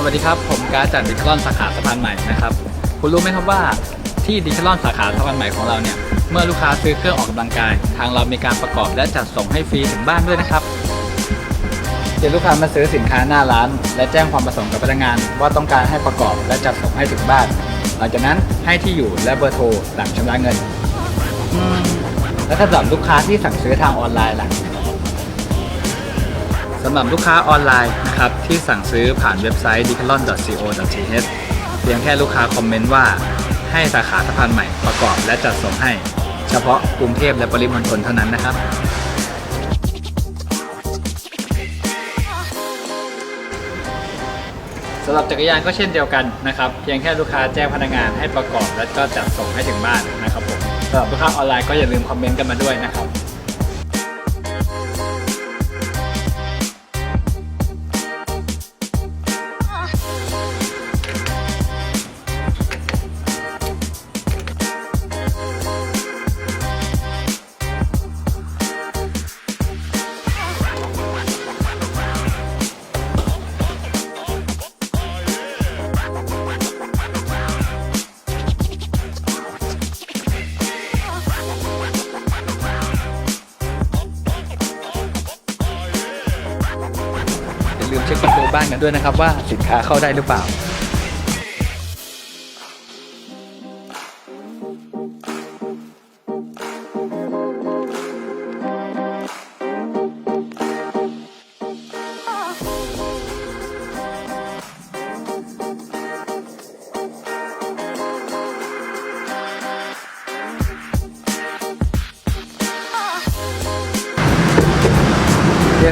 สวัสดีครับ ผมการจากดิจิทัลสาขาสะพานใหม่นะครับ คุณรู้ไหมครับว่าที่ดิจิทัลสาขาสะพานใหม่ของเราเนี่ย เมื่อลูกค้าซื้อเครื่องออกกำลังกาย ทางเรามีการประกอบและจัดส่งให้ฟรีถึงบ้านด้วยนะครับเดี๋ยวลูกค้ามาซื้อสินค้าหน้าร้าน และแจ้งความประสงค์กับพนักงาน ว่าต้องการให้ประกอบและจัดส่งให้ถึงบ้าน หลังจากนั้นให้ที่อยู่และเบอร์โทรหลังชำระเงิน แล้วถ้าสำหรับลูกค้าที่สั่งซื้อทางออนไลน์ล่ะำหรับลูกค้าออนไลน์นะครับที่สั่งซื้อผ่านเว็บไซต์ decathlon.co.th เพียงแค่ลูกค้าคอมเมนต์ว่าให้สาขาสะพานใหม่ประกอบและจัดส่งให้ เฉพาะกรุงเทพและปริมณฑลเท่านั้นนะครับสำหรับจักรยานก็เช่นเดียวกันนะครับเพียงแค่ลูกค้าแจ้งพนักงานให้ประกอบ และก็จัดส่งให้ถึงบ้านนะครับผมสำหรับลูกค้าออนไลน์ก็อย่าลืมคอมเมนต์กันมาด้วยนะครับ ลืมเช็คประตูบ้านกันด้วยนะครับว่าสินค้าเข้าได้หรือเปล่า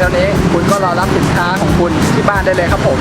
เท่านี้ คุณก็รอรับสินค้าของคุณที่บ้านได้เลยครับผม